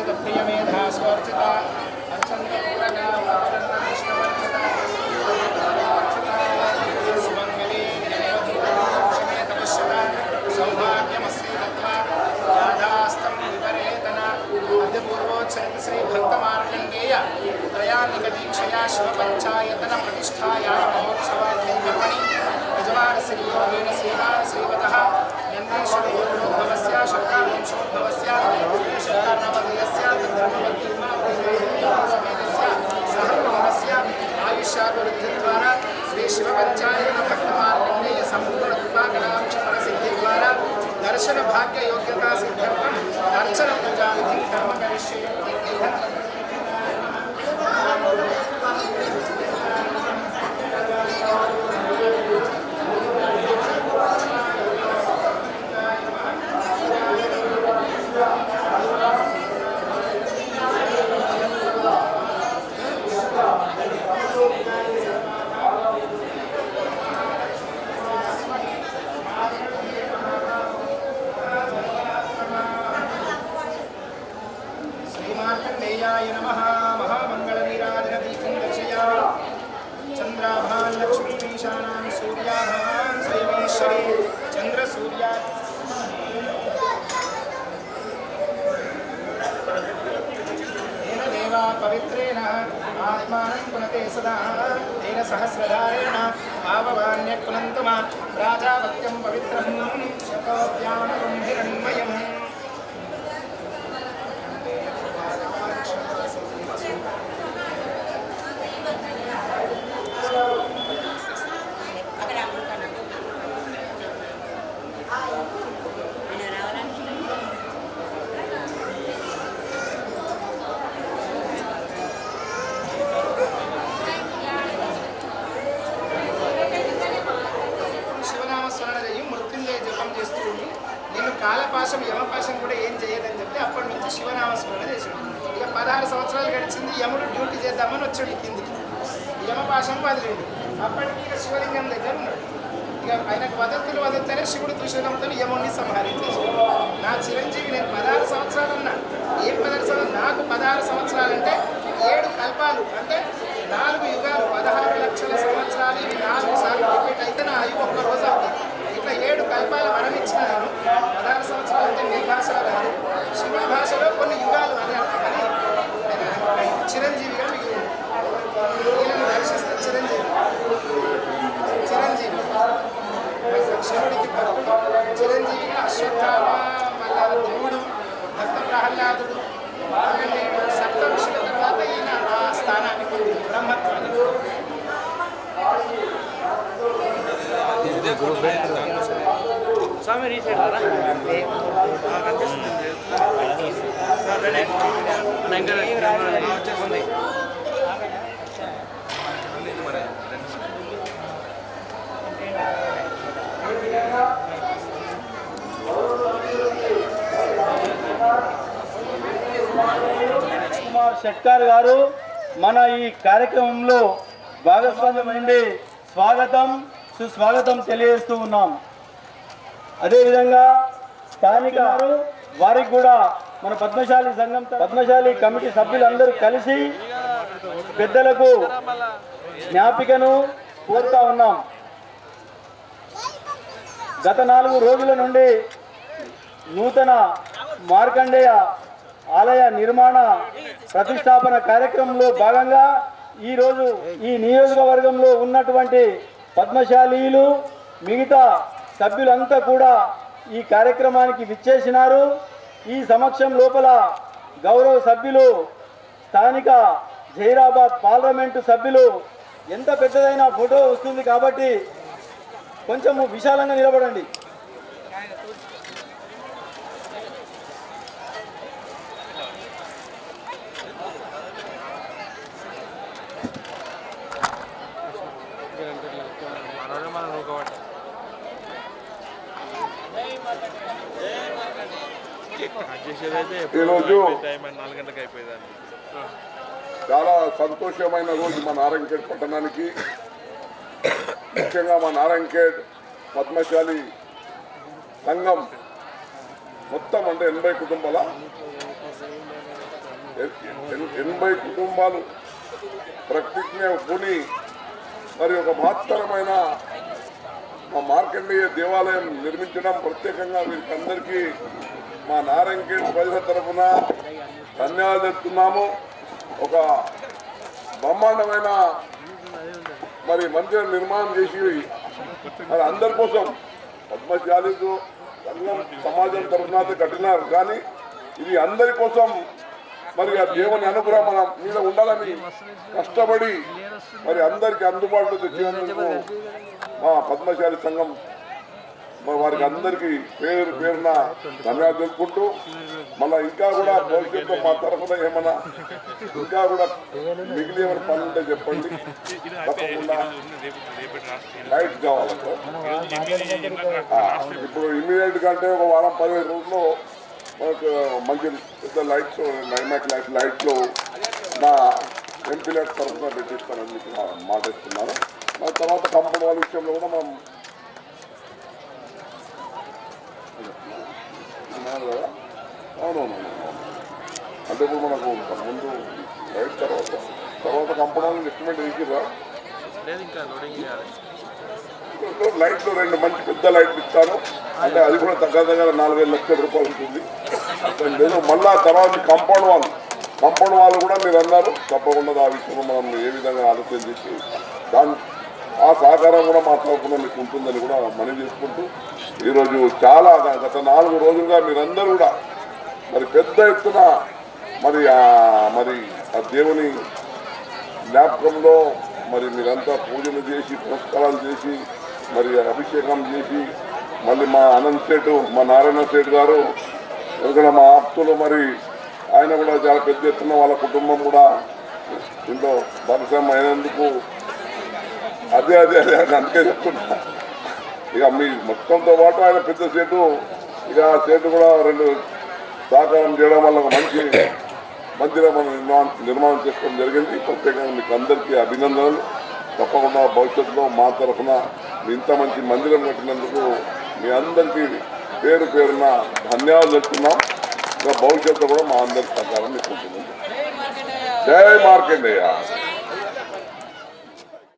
अर्चतप्रियमेधा स्वार्चिता अर्चन्तपूरका वाचन्तकृष्णवर्चिता सुमङ्गले निरवधिपश्यता सौभाग्यमस्ति दत्त्वा राधास्तं विपरेतना अद्यपूर्वोच्चरतश्री भक्तमार्गण्डेय त्रयानिकदीक्षया शिवपञ्चायतनप्रतिष्ठाया महोत्सवाख्यं शक्ति ओम शोद्धव स्यात्मदेय सन्मस्य आयुष्याभिवृद्धिद्वारा श्री शिवपंचायत संपूर्ण कृपाकराक्ष फल सिद्धिद्वारा दर्शन भाग्य योग्यता आत्मानं पुनते सदा तेन सहस्रधारेण पाववान्यः पुनन्तु मा प्राजापत्यं కాలపాశం యమపాశం కూడా ఏం చేయదని చెప్పి అప్పటి నుంచి శివనామస్మరణ చేసాడు ఇక పదహారు సంవత్సరాలు గడిచింది యముడు డ్యూటీ చేద్దామని వచ్చాడు కిందికి. యమపాశం వదిలేడు. అప్పటికి ఇక శివలింగం దగ్గర ఉన్నాడు. ఇక ఆయనకు వదతులు వదిలితేనే శివుడు త్రిశూలంతో యముడిని సంహరించేసాడు నా చిరంజీవి నేను పదహారు సంవత్సరాలు ఉన్నా ఏం పదహారు సంవత్సరాలు? నాకు పదహారు సంవత్సరాలు అంటే ఏడు కల్పాలు అంటే నాలుగు యుగాలు పదహారు లక్షల సంవత్సరాలు. స్వామి రీసెట్ రా కుమార్ షట్కార్ గారు మన ఈ కార్యక్రమంలో భాగస్వామ్యమైంది స్వాగతం. సుస్వాగతం తెలియజేస్తూ ఉన్నాం. అదేవిధంగా స్థానిక వారికి కూడా మన పద్మశాలి సంఘం పద్మశాలి కమిటీ సభ్యులందరూ కలిసి పెద్దలకు జ్ఞాపికను కోరుతా ఉన్నాం. గత నాలుగు రోజుల నుండి నూతన మార్కండేయ ఆలయ నిర్మాణ ప్రతిష్టాపన కార్యక్రమంలో భాగంగా ఈరోజు ఈ నియోజకవర్గంలో ఉన్నటువంటి పద్మశాలీలు మిగతా సభ్యులంతా కూడా ఈ కార్యక్రమానికి విచ్చేసినారు. ఈ సమక్షం లోపల గౌరవ సభ్యులు స్థానిక జైరాబాద్ పార్లమెంటు సభ్యులు ఎంత పెద్దదైన ఫోటో వస్తుంది కాబట్టి కొంచెము విశాలంగా నిలబడండి. ఈరోజు చాలా సంతోషమైన రోజు మా నారాయణఖేడ్ పట్టణానికి. ముఖ్యంగా మా నారాయణఖేడ్ పద్మశాలి సంఘం మొత్తం అంటే ఎనభై కుటుంబాల ఎన్- ఎన్- ఎనభై కుటుంబాలు ప్రతిజ్ఞ కొని మరి ఒక మహత్తరమైన మా మార్కండేయ దేవాలయం నిర్మించడం ప్రత్యేకంగా వీరికందరికీ మా నారాయణఖేడ్ ప్రజల తరఫున ధన్యవాదాలు చెప్తున్నాము ఒక బ్రహ్మాండమైన మరి మందిరం నిర్మాణం చేసి మరి అందరి కోసం పద్మశాలికు సంఘం సమాజం తరఫున కట్టినారు. కానీ ఇది అందరి కోసం మరి ఆ దేవుని అనుగ్రహం మన మీద ఉండాలని కష్టపడి మరి అందరికీ అందుబాటులో తెచ్చినందుకు మా పద్మశాలి సంఘం వారికి అందరికీ పేరు పేరున ధన్యవాదాలు తెలుపుకుంటూ మళ్ళీ ఇంకా కూడా భవిష్యత్తులో మా తరఫున ఏమన్నా ఇంకా కూడా మిగిలి ఏమైనా పనులు ఉంటే చెప్పండి. తప్పకుండా లైట్ కావాలి ఇప్పుడు ఇమీడియట్గా అంటే ఒక వారం పదిహేను రోజుల్లో మనకు మంచి పెద్ద లైట్స్ నైమాక్ లైట్ లైట్లు నా ఎంపీ లైట్ తరఫున పెట్టిస్తానని చెప్పి మాట ఇస్తున్నాను మరి తర్వాత కంపెనీ వాళ్ళ విషయంలో కూడా మనం అవునవును అంటే ఇప్పుడు మనకు ముందు లైట్ తర్వాత తర్వాత కంపెనీ వాళ్ళు ఎస్టిమేట్ ఇచ్చిరా లేదు లైట్లు రెండు మంచి పెద్ద లైట్లు ఇస్తాను అంటే అది కూడా దగ్గర దగ్గర నాలుగైదు లక్షల రూపాయలు ఉంటుంది అసలు లేదు మళ్ళా తర్వాత కంపౌండ్ వాళ్ళు కంపౌండ్ వాళ్ళు కూడా మీరు అన్నారు తప్పకుండా ఆ విషయంలో మనం ఏ విధంగా ఆలోచన చేసి దాని ఆ సహకారం కూడా మాట్లాడుకున్నా మీకు ఉంటుందని కూడా మనం చేసుకుంటూ ఈరోజు చాలా గత నాలుగు రోజులుగా మీరందరూ కూడా మరి పెద్ద ఎత్తున మరి ఆ మరి ఆ దేవుని జ్ఞాపకంలో మరి మీరంతా పూజలు చేసి పురస్కారాలు చేసి మరి అభిషేకం చేసి మళ్ళీ మా అనంత్ సేటు మా నారాయణ సేటు గారు ఎందుకంటే మా ఆప్తులు మరి ఆయన కూడా చాలా పెద్ద ఎత్తున వాళ్ళ కుటుంబం కూడా దీంట్లో భాగస్వామ్యం అయినందుకు అదే అదే అదే అని అందుకే చెప్తున్నా. ఇక మీ మొత్తంతో పాటు ఆయన పెద్ద సేటు ఇక ఆ సేటు కూడా రెండు సహకారం చేయడం వల్ల ఒక మంచి మందిరం మనం నిర్మాణం నిర్మాణం చేసుకోవడం జరిగింది. ప్రత్యేకంగా మీకు అందరికీ అభినందనలు. తప్పకుండా భవిష్యత్తులో మా తరఫున మీ ఇంత మంచి మందిరం కట్టినందుకు మీ అందరికీ పేరు పేరున ధన్యవాదాలు చెప్తున్నాం ఇంకా భవిష్యత్తులో కూడా మా అందరి సహకారం మీకు ఉంటుంది జై మార్కండేయ